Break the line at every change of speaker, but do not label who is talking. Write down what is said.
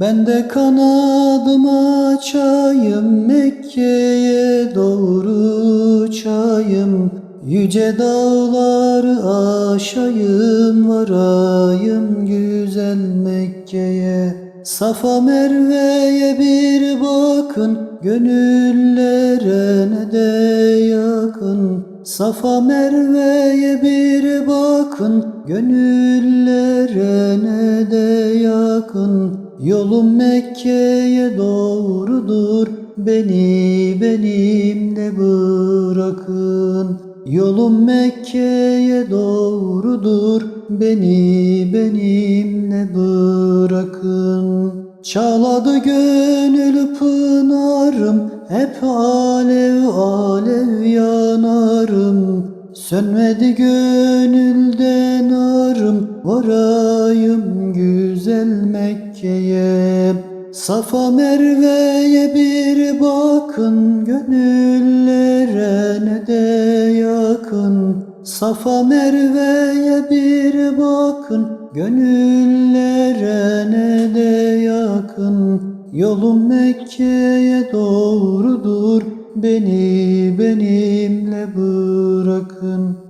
Ben de kanadımı açayım Mekke'ye doğru uçayım. Yüce dağları aşayım varayım güzel Mekke'ye. Safa Merve'ye bir bakın gönüllere ne de yakın. Safa Merve'ye bir bakın gönüllere ne de yakın. Yolum Mekke'ye doğrudur. Beni benimle bırakın. Yolum Mekke'ye doğrudur. Beni benimle bırakın. Çağladı gönül pınarım. Hep alev alev yanarım. Sönmedi gönülden arım. Varayım güzel Mekke'ye Safa Merve'ye bir bakın. Gönüllere ne de yakın. Safa Merve'ye bir bakın. Gönüllere ne de yakın. Yolum Mekke'ye doğrudur. Beni benimle bırakın